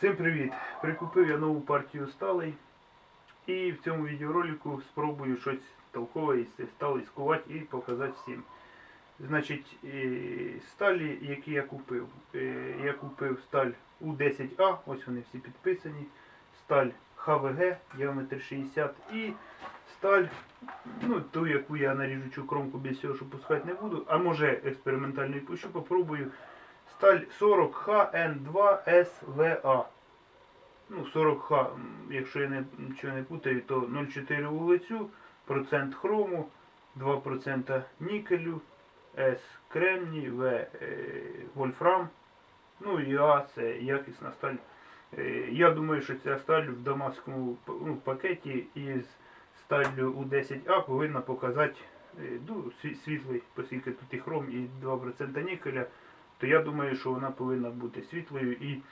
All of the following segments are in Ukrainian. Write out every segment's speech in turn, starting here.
Всім привіт! Прикупив я нову партію сталей і в цьому відеоролику спробую щось толкове із сталей скувати і показати всім. Значить, е, сталі, які я купив. Е, Я купив сталь У10А, ось вони всі підписані. Сталь ХВГ, діаметр 60 і сталь, ну ту, яку я на ріжучу кромку без цього що пускати не буду, а може експериментально пущу, попробую. Сталь 40ХН2СВА. Ну, 40Х, якщо я нічого не путаю, то 0,4 вуглецю, процент хрому, 2% нікелю, С кремній, В е, вольфрам. Ну і А це якісна сталь. Е, я думаю, що ця сталь в дамаському ну, пакеті із сталлю У10А повинна показати е, ну, сві- світлий, оскільки тут і хром, і 2% нікеля то я думаю, що вона повинна бути світлою і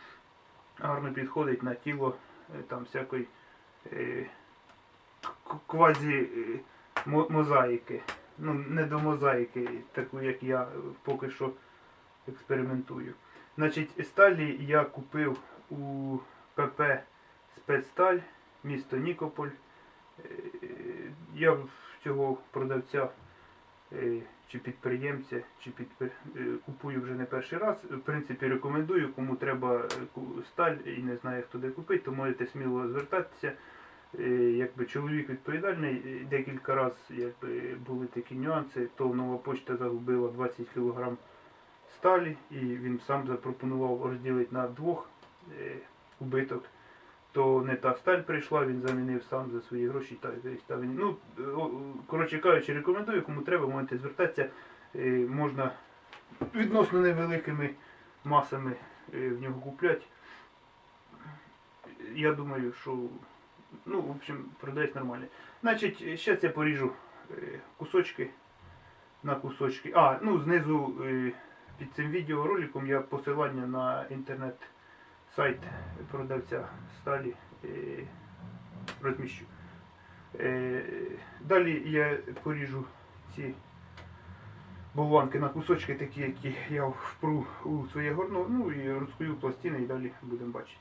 гарно підходить на тіло е, там всякої е, квазі е, мозаїки. Ну, не до мозаїки, таку, як я е, поки що експериментую. Значить, сталі я купив у ПП Спецсталь, місто Нікополь. Я цього продавця чи підприємця, чи підпри... е, купую вже не перший раз. В принципі, рекомендую, кому треба е, сталь і не знає, хто де купити, то можете сміло звертатися. Е, Якби чоловік відповідальний, е, декілька разів були такі нюанси, то нова почта загубила 20 кг сталі, і він сам запропонував розділити на двох е, убиток. То не та сталь прийшла, він замінив сам за свої гроші. Та, та, він- ну, коротше кажучи, рекомендую, кому треба, можете звертатися. Е, можна відносно невеликими масами е, в нього купляти. Я думаю, що ну, в общем, продається нормально. Значить, зараз я поріжу е, кусочки на кусочки. А, ну знизу під цим відеороликом я посилання на інтернет сайт продавця сталі е, розміщу. Е, далі я поріжу ці болванки на кусочки, такі, які я впру у своє горно, ну і розкую пластини і далі будемо бачити.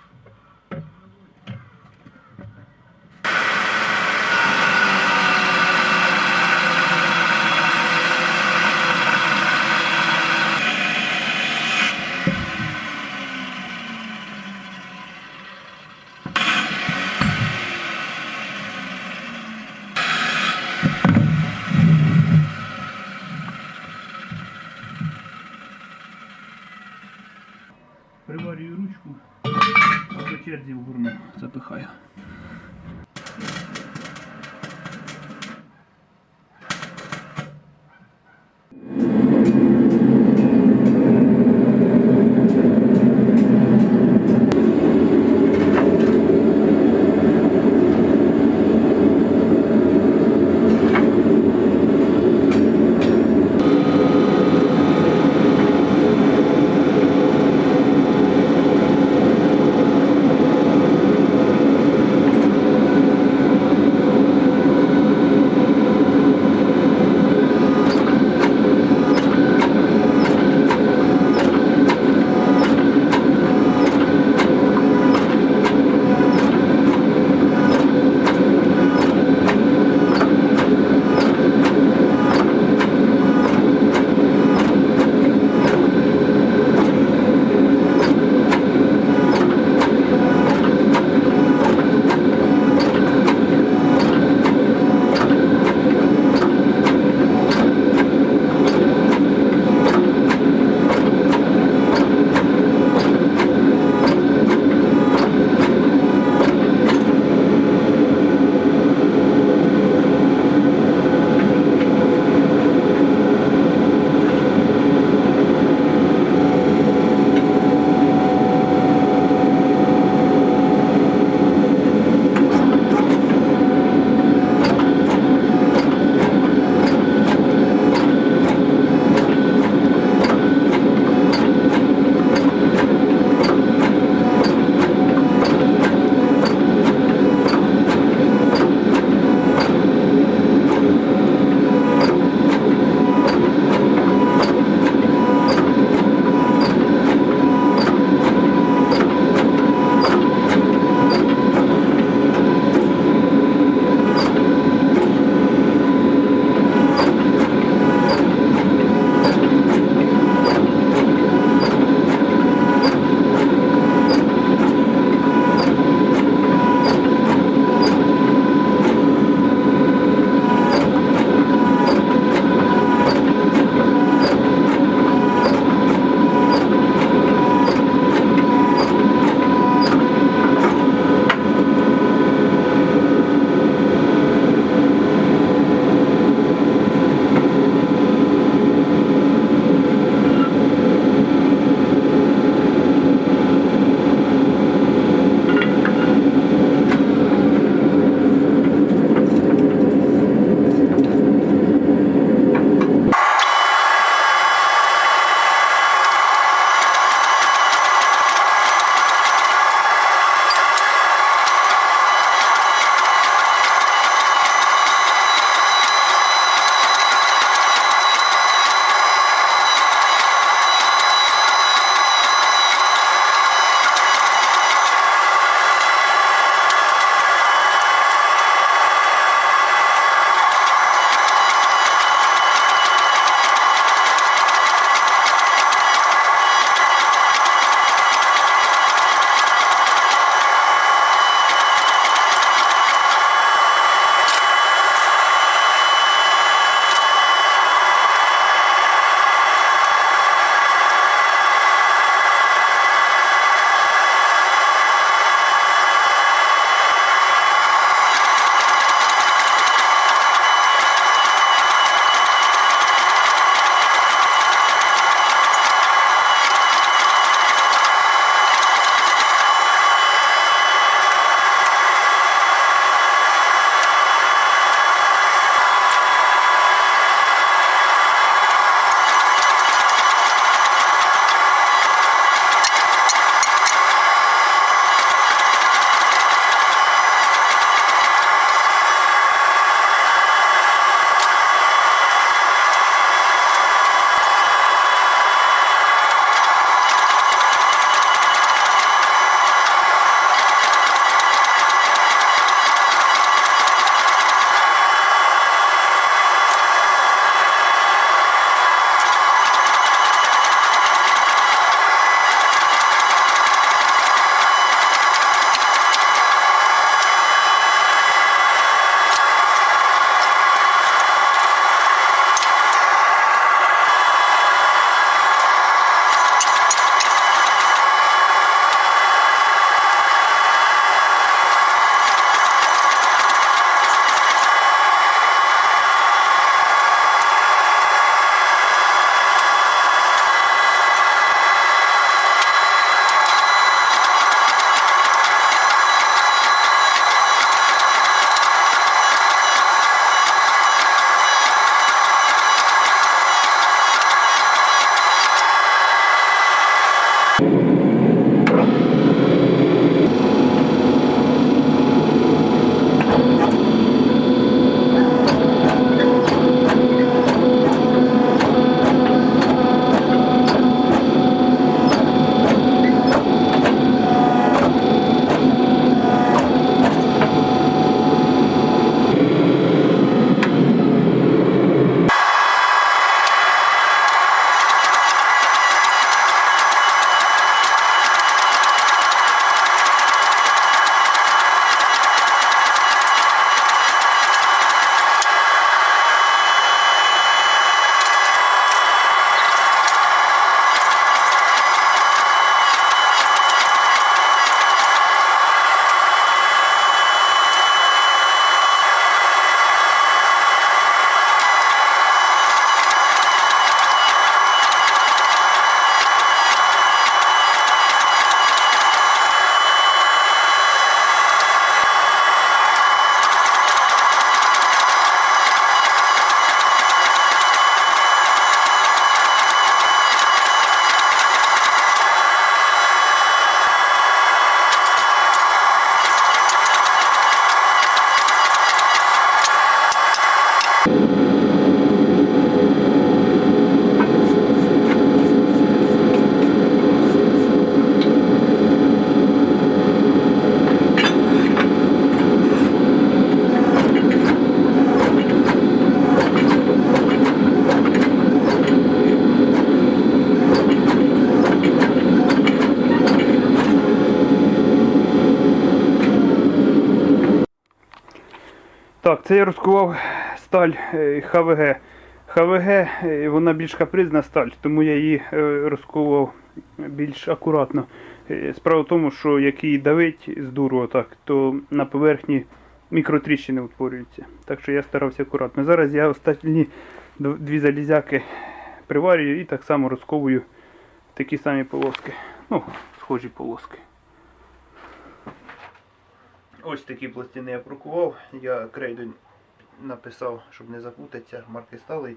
Приварюю ручку, а по черзі в горну запихаю. Це я розкував сталь е, ХВГ. ХВГ е, вона більш капризна сталь, тому я її е, розковував більш акуратно. Справа в тому, що як її давить з дуру отак, то на поверхні мікротріщини утворюються. Так що я старався акуратно. Зараз я останні дві залізяки приварюю і так само розковую такі самі полоски. Ну, схожі полоски. Ось такі пластини я прокував. Я крейдою написав, щоб не запутатися, марки стали.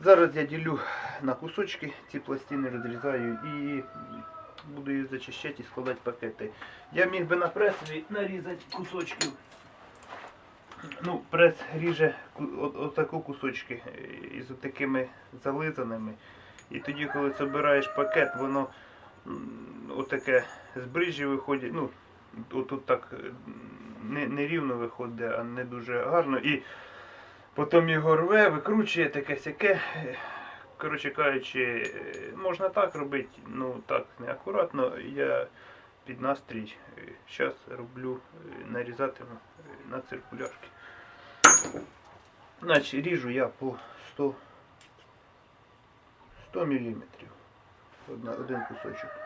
Зараз я ділю на кусочки ці пластини, розрізаю і буду їх зачищати і складати пакети. Я міг би на пресові нарізати кусочків. Ну, прес ріже ку- отаку кусочки е, із такими зализаними. І тоді, коли збираєш пакет, воно отаке з брижі виходить. Ну, отут так е, не, не рівно виходить, а не дуже гарно. І потім його рве, викручує таке сяке. Коротше кажучи, е, можна так робити, ну так неакуратно. Я під настрій зараз роблю, е, нарізатиму е, на циркулярки. Значить, ріжу я по 100, 100 мм. Один кусочок.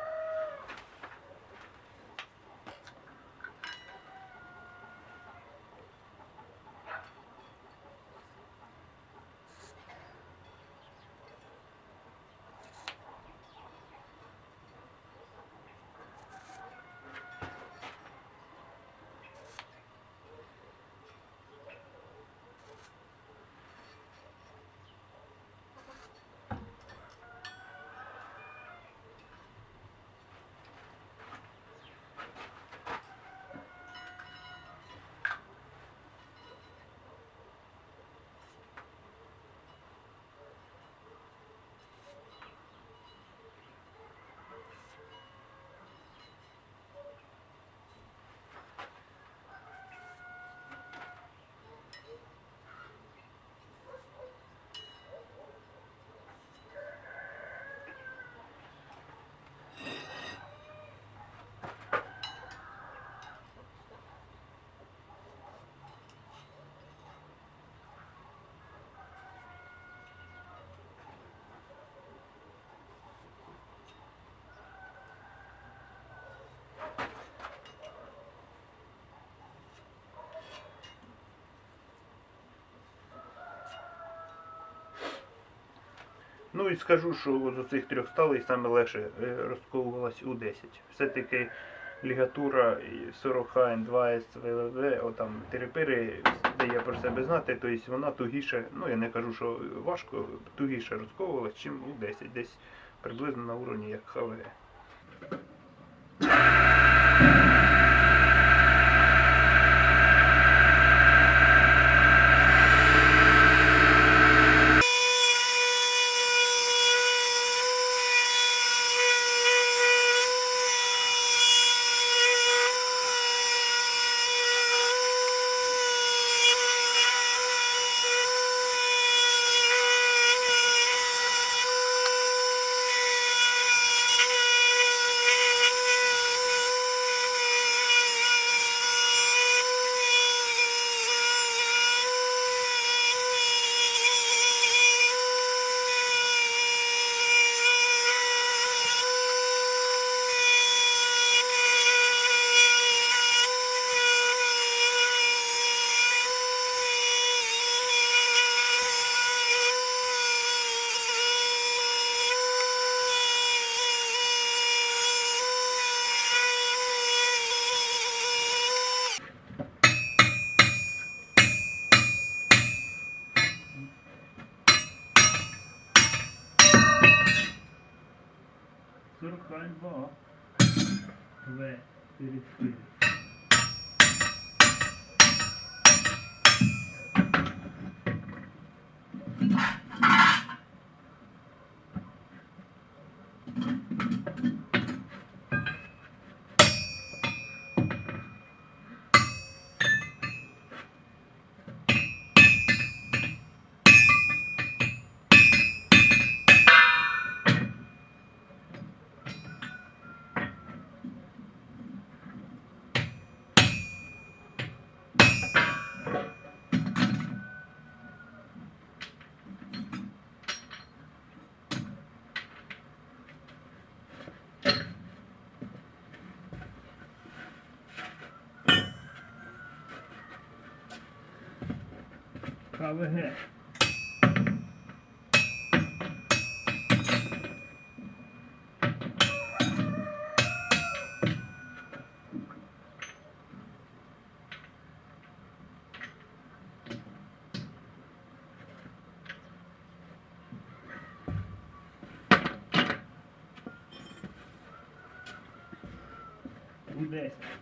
Ну і скажу, що з оцих трьох сталей саме легше е, розковувалась у 10. Все-таки лігатура 40 н 2 СВВ, отам терепири дає про себе знати, тобто вона тугіше, ну я не кажу, що важко, тугіше розковувалась, чим у 10, десь приблизно на уровні як ХВГ. ХВГ. Десь.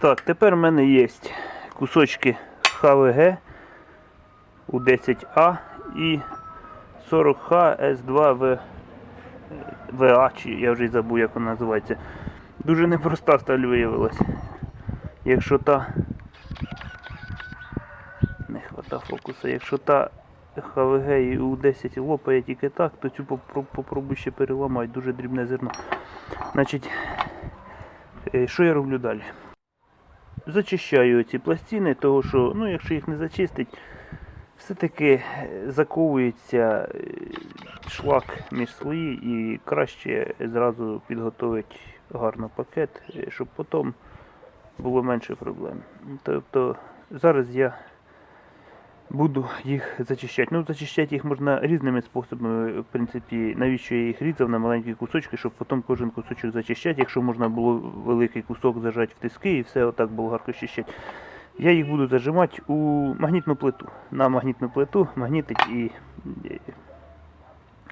Так, тепер в мене є кусочки ХВГ у 10А і 40Х С2В ВА, чи я вже й забув, як вона називається. Дуже непроста сталь виявилась. Якщо та. Не хвата фокуса. Якщо та ХВГ і У10 лопає тільки так, то цю попро- попробуй ще переламати, дуже дрібне зерно. Значить, е, що я роблю далі? Зачищаю ці пластини, того що, ну, якщо їх не зачистить, все-таки е, заковується е, шлак між слої і краще зразу підготувати гарно пакет, е, щоб потім було менше проблем. Тобто зараз я буду їх зачищати. Ну, зачищати їх можна різними способами. В принципі, навіщо я їх різав на маленькі кусочки, щоб потім кожен кусочок зачищати, якщо можна було великий кусок зажати в тиски і все отак болгаркою чищати. Я їх буду зажимати у магнітну плиту. На магнітну плиту магнітить і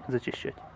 зачищати.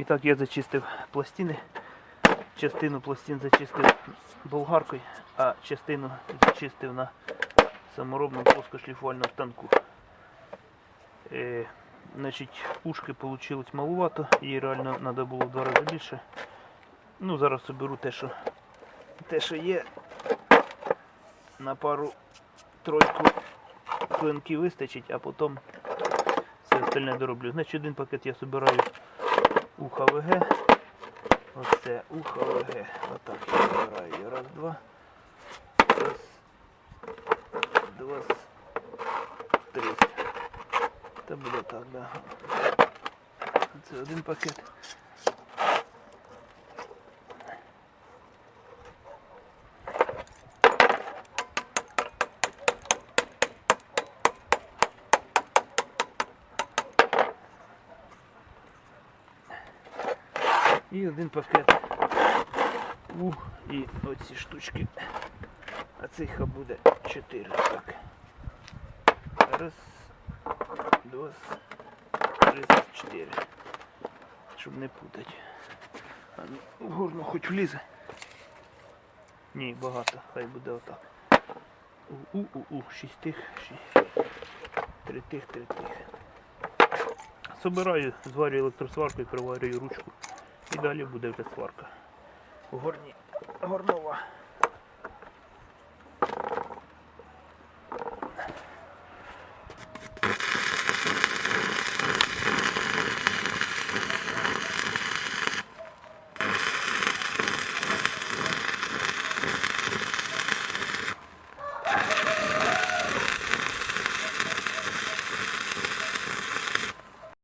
І так я зачистив пластини. Частину пластин зачистив болгаркою, а частину зачистив на саморобному плоскошліфувальному станку. Е, значить, ушки вийшло малувато, їй реально треба було в два рази більше. Ну, зараз соберу те, що, те, що є. На пару тройку клинків вистачить, а потім все остальне дороблю. Значить, один пакет я собираю у ХВГ. Оце у ХВГ. Отак я збираю. Раз, два. Раз. Два. Три. Це буде так, да. Це один пакет. І один пакет. У, і оці штучки. А цих буде 4. Так. Раз, два, три, чотири. Щоб не путати. А ну, в горну хоч влізе. Ні, багато, хай буде отак. У, у, у, у, шість тих, шість. Тритих, тритих. Собираю, зварюю електросварку і приварюю ручку. І далі буде вже сварка. Горні, горнова